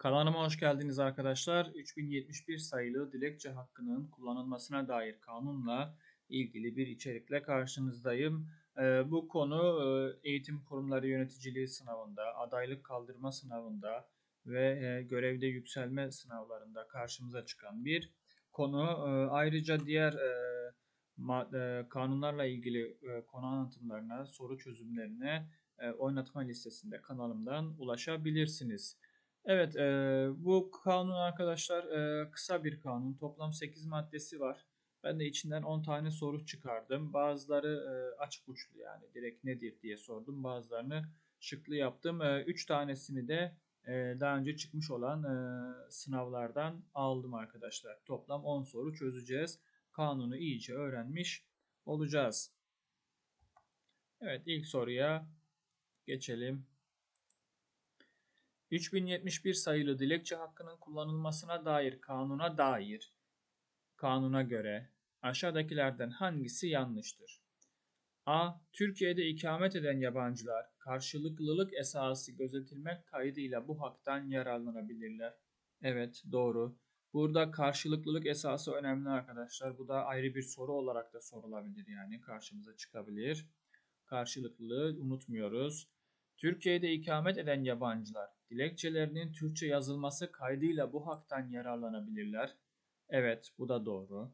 Kanalıma hoş geldiniz arkadaşlar. 3071 sayılı dilekçe hakkının kullanılmasına dair kanunla ilgili bir içerikle karşınızdayım. Ee, bu konu e, eğitim kurumları yöneticiliği sınavında, adaylık kaldırma sınavında ve e, görevde yükselme sınavlarında karşımıza çıkan bir konu. Ee, ayrıca diğer e, kanunlarla ilgili konu anlatımlarına, soru çözümlerine oynatma listesinde kanalımdan ulaşabilirsiniz. Evet, e, bu kanun arkadaşlar e, kısa bir kanun. Toplam 8 maddesi var. Ben de içinden 10 tane soru çıkardım. Bazıları e, açık uçlu yani direkt nedir diye sordum. Bazılarını şıklı yaptım. 3 e, tanesini de e, daha önce çıkmış olan e, sınavlardan aldım arkadaşlar. Toplam 10 soru çözeceğiz. Kanunu iyice öğrenmiş olacağız. Evet ilk soruya geçelim. 3071 sayılı dilekçe hakkının kullanılmasına dair kanuna dair kanuna göre aşağıdakilerden hangisi yanlıştır? A. Türkiye'de ikamet eden yabancılar karşılıklılık esası gözetilmek kaydıyla bu haktan yararlanabilirler. Evet doğru. Burada karşılıklılık esası önemli arkadaşlar. Bu da ayrı bir soru olarak da sorulabilir yani karşımıza çıkabilir. Karşılıklılığı unutmuyoruz. Türkiye'de ikamet eden yabancılar dilekçelerinin Türkçe yazılması kaydıyla bu haktan yararlanabilirler. Evet, bu da doğru.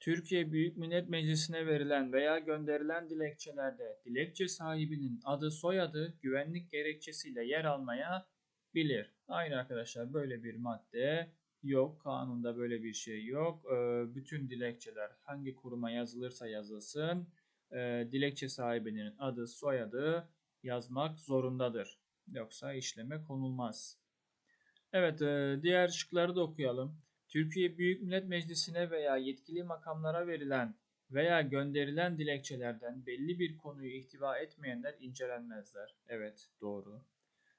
Türkiye Büyük Millet Meclisi'ne verilen veya gönderilen dilekçelerde dilekçe sahibinin adı soyadı güvenlik gerekçesiyle yer almaya bilir. Aynı arkadaşlar böyle bir madde yok. Kanunda böyle bir şey yok. Ee, bütün dilekçeler hangi kuruma yazılırsa yazılsın e, dilekçe sahibinin adı soyadı yazmak zorundadır. Yoksa işleme konulmaz. Evet e, diğer şıkları da okuyalım. Türkiye Büyük Millet Meclisi'ne veya yetkili makamlara verilen veya gönderilen dilekçelerden belli bir konuyu ihtiva etmeyenler incelenmezler. Evet doğru.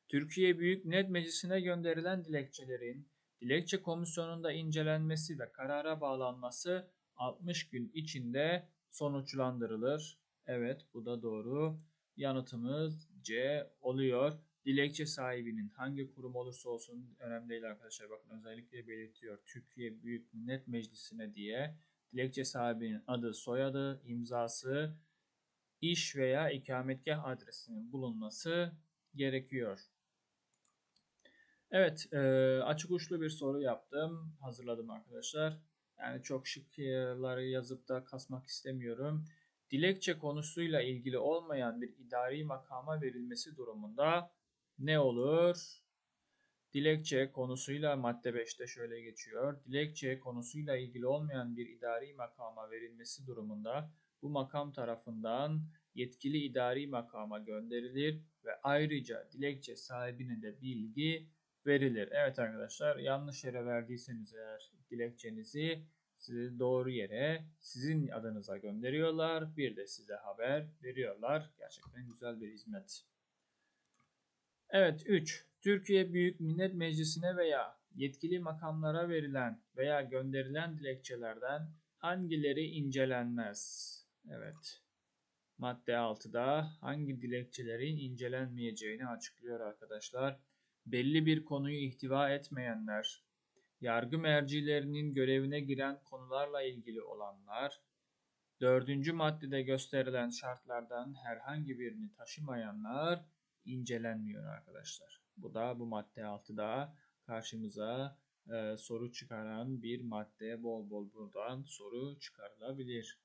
Türkiye Büyük Millet Meclisi'ne gönderilen dilekçelerin dilekçe komisyonunda incelenmesi ve karara bağlanması 60 gün içinde sonuçlandırılır. Evet bu da doğru. Yanıtımız C oluyor. Dilekçe sahibinin hangi kurum olursa olsun önemli değil arkadaşlar. Bakın özellikle belirtiyor. Türkiye Büyük Millet Meclisi'ne diye dilekçe sahibinin adı, soyadı, imzası, iş veya ikametgah adresinin bulunması gerekiyor. Evet, e, açık uçlu bir soru yaptım, hazırladım arkadaşlar. Yani çok şıkları yazıp da kasmak istemiyorum. Dilekçe konusuyla ilgili olmayan bir idari makama verilmesi durumunda ne olur? Dilekçe konusuyla madde 5'te şöyle geçiyor. Dilekçe konusuyla ilgili olmayan bir idari makama verilmesi durumunda bu makam tarafından yetkili idari makama gönderilir ve ayrıca dilekçe sahibine de bilgi verilir. Evet arkadaşlar yanlış yere verdiyseniz eğer dilekçenizi sizi doğru yere sizin adınıza gönderiyorlar. Bir de size haber veriyorlar. Gerçekten güzel bir hizmet. Evet 3. Türkiye Büyük Millet Meclisi'ne veya yetkili makamlara verilen veya gönderilen dilekçelerden hangileri incelenmez? Evet. Madde 6'da hangi dilekçelerin incelenmeyeceğini açıklıyor arkadaşlar. Belli bir konuyu ihtiva etmeyenler, yargı mercilerinin görevine giren konularla ilgili olanlar, dördüncü maddede gösterilen şartlardan herhangi birini taşımayanlar incelenmiyor arkadaşlar. Bu da bu madde 6'da karşımıza e, soru çıkaran bir madde. Bol bol buradan soru çıkarılabilir.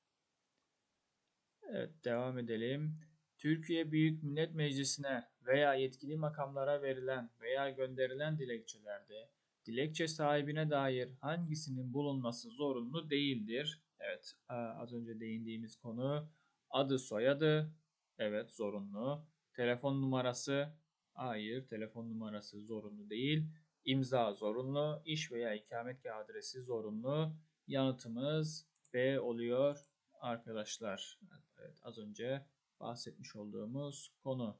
Evet devam edelim. Türkiye Büyük Millet Meclisi'ne veya yetkili makamlara verilen veya gönderilen dilekçelerde dilekçe sahibine dair hangisinin bulunması zorunlu değildir? Evet az önce değindiğimiz konu adı soyadı evet zorunlu. Telefon numarası hayır telefon numarası zorunlu değil. İmza zorunlu. İş veya ikametgah adresi zorunlu. Yanıtımız B oluyor arkadaşlar. Evet, az önce bahsetmiş olduğumuz konu.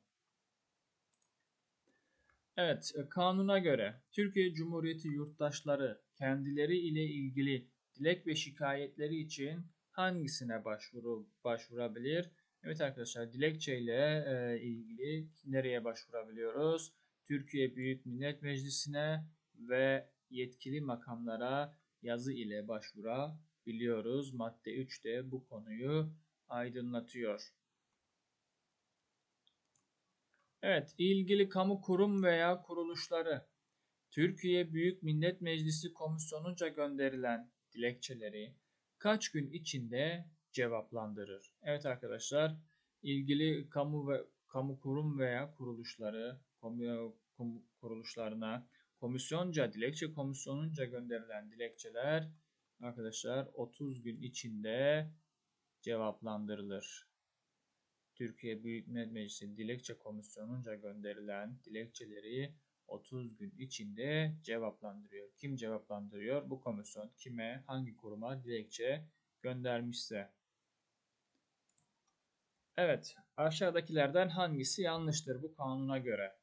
Evet, e, kanuna göre Türkiye Cumhuriyeti yurttaşları kendileri ile ilgili dilek ve şikayetleri için hangisine başvuru başvurabilir? Evet arkadaşlar dilekçe ile e, ilgili nereye başvurabiliyoruz? Türkiye Büyük Millet Meclisi'ne ve yetkili makamlara yazı ile başvurabiliyoruz. Madde 3 de bu konuyu aydınlatıyor. Evet, ilgili kamu kurum veya kuruluşları Türkiye Büyük Millet Meclisi komisyonunca gönderilen dilekçeleri kaç gün içinde cevaplandırır? Evet arkadaşlar, ilgili kamu ve kamu kurum veya kuruluşları kuruluşlarına komisyonca dilekçe komisyonunca gönderilen dilekçeler arkadaşlar 30 gün içinde cevaplandırılır. Türkiye Büyük Millet Meclisi dilekçe komisyonunca gönderilen dilekçeleri 30 gün içinde cevaplandırıyor. Kim cevaplandırıyor? Bu komisyon kime, hangi kuruma dilekçe göndermişse. Evet, aşağıdakilerden hangisi yanlıştır bu kanuna göre?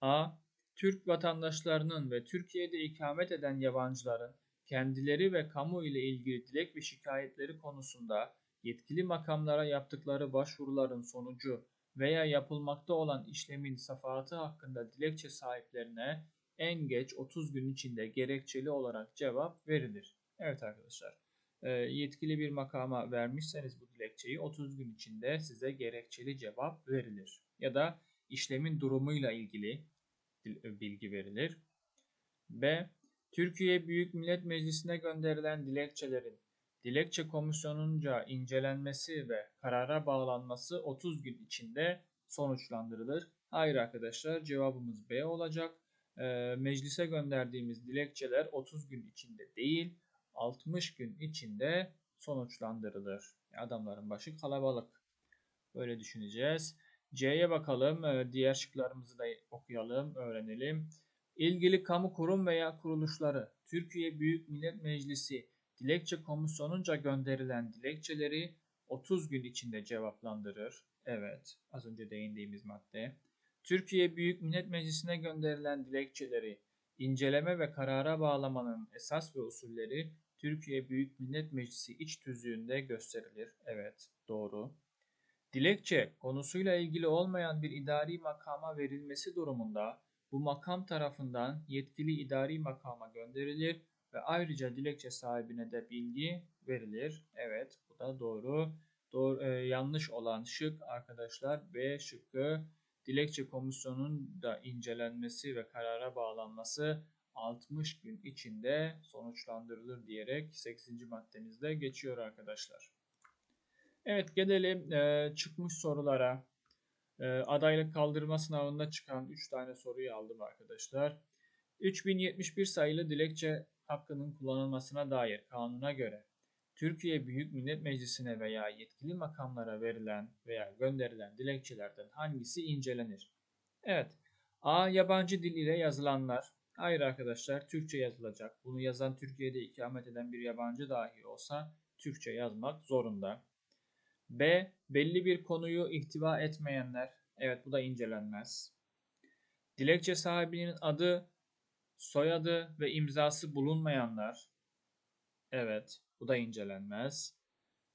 A. Türk vatandaşlarının ve Türkiye'de ikamet eden yabancıların kendileri ve kamu ile ilgili dilek ve şikayetleri konusunda yetkili makamlara yaptıkları başvuruların sonucu veya yapılmakta olan işlemin safahatı hakkında dilekçe sahiplerine en geç 30 gün içinde gerekçeli olarak cevap verilir. Evet arkadaşlar, e, yetkili bir makama vermişseniz bu dilekçeyi 30 gün içinde size gerekçeli cevap verilir. Ya da işlemin durumuyla ilgili bilgi verilir. B. Türkiye Büyük Millet Meclisi'ne gönderilen dilekçelerin dilekçe komisyonunca incelenmesi ve karara bağlanması 30 gün içinde sonuçlandırılır. Hayır arkadaşlar cevabımız B olacak. E, meclise gönderdiğimiz dilekçeler 30 gün içinde değil 60 gün içinde sonuçlandırılır. Adamların başı kalabalık. Böyle düşüneceğiz. C'ye bakalım. Ee, diğer şıklarımızı da okuyalım, öğrenelim. İlgili kamu kurum veya kuruluşları Türkiye Büyük Millet Meclisi dilekçe komisyonunca gönderilen dilekçeleri 30 gün içinde cevaplandırır. Evet, az önce değindiğimiz madde. Türkiye Büyük Millet Meclisi'ne gönderilen dilekçeleri inceleme ve karara bağlamanın esas ve usulleri Türkiye Büyük Millet Meclisi iç tüzüğünde gösterilir. Evet, doğru. Dilekçe konusuyla ilgili olmayan bir idari makama verilmesi durumunda bu makam tarafından yetkili idari makama gönderilir ve ayrıca dilekçe sahibine de bilgi verilir. Evet bu da doğru. Doğru e, yanlış olan şık arkadaşlar B şıkkı dilekçe komisyonun da incelenmesi ve karara bağlanması 60 gün içinde sonuçlandırılır diyerek 8. maddemizde geçiyor arkadaşlar. Evet gelelim e, çıkmış sorulara. E, adaylık kaldırma sınavında çıkan 3 tane soruyu aldım arkadaşlar. 3071 sayılı dilekçe hakkının kullanılmasına dair kanuna göre Türkiye Büyük Millet Meclisi'ne veya yetkili makamlara verilen veya gönderilen dilekçelerden hangisi incelenir? Evet. A. Yabancı dil ile yazılanlar. Hayır arkadaşlar Türkçe yazılacak. Bunu yazan Türkiye'de ikamet eden bir yabancı dahi olsa Türkçe yazmak zorunda. B. Belli bir konuyu ihtiva etmeyenler. Evet bu da incelenmez. Dilekçe sahibinin adı, soyadı ve imzası bulunmayanlar. Evet bu da incelenmez.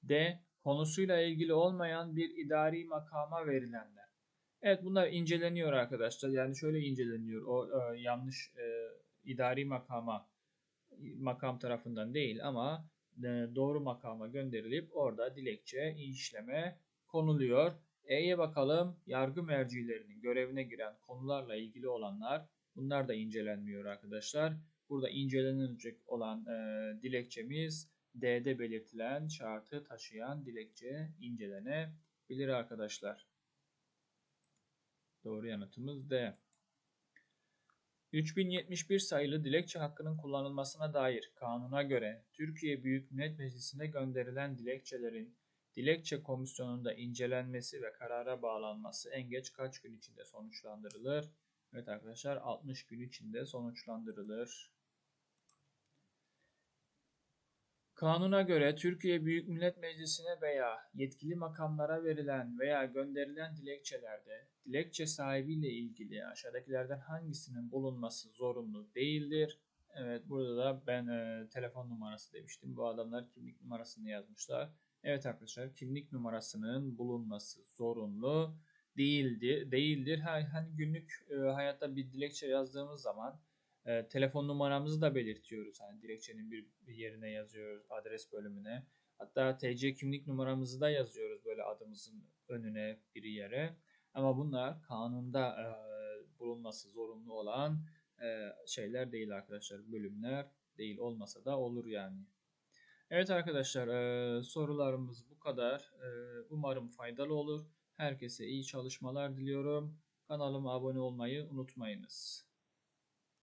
D. Konusuyla ilgili olmayan bir idari makama verilenler. Evet bunlar inceleniyor arkadaşlar. Yani şöyle inceleniyor. O e, yanlış e, idari makama makam tarafından değil ama e, doğru makama gönderilip orada dilekçe işleme konuluyor. E'ye bakalım. Yargı mercilerinin görevine giren konularla ilgili olanlar bunlar da incelenmiyor arkadaşlar. Burada incelenecek olan e, dilekçemiz D'de belirtilen şartı taşıyan dilekçe incelenebilir arkadaşlar. Doğru yanıtımız D. 3071 sayılı dilekçe hakkının kullanılmasına dair kanuna göre Türkiye Büyük Millet Meclisi'ne gönderilen dilekçelerin dilekçe komisyonunda incelenmesi ve karara bağlanması en geç kaç gün içinde sonuçlandırılır? Evet arkadaşlar 60 gün içinde sonuçlandırılır. Kanuna göre Türkiye Büyük Millet Meclisi'ne veya yetkili makamlara verilen veya gönderilen dilekçelerde dilekçe sahibiyle ilgili aşağıdakilerden hangisinin bulunması zorunlu değildir? Evet burada da ben e, telefon numarası demiştim. Bu adamlar kimlik numarasını yazmışlar. Evet arkadaşlar kimlik numarasının bulunması zorunlu değildi, değildir. Hani günlük e, hayatta bir dilekçe yazdığımız zaman e, telefon numaramızı da belirtiyoruz. Hani dilekçenin bir, yerine yazıyoruz, adres bölümüne. Hatta TC kimlik numaramızı da yazıyoruz böyle adımızın önüne bir yere. Ama bunlar kanunda e, bulunması zorunlu olan şeyler değil arkadaşlar, bölümler değil olmasa da olur yani. Evet arkadaşlar sorularımız bu kadar. Umarım faydalı olur. Herkese iyi çalışmalar diliyorum. Kanalıma abone olmayı unutmayınız.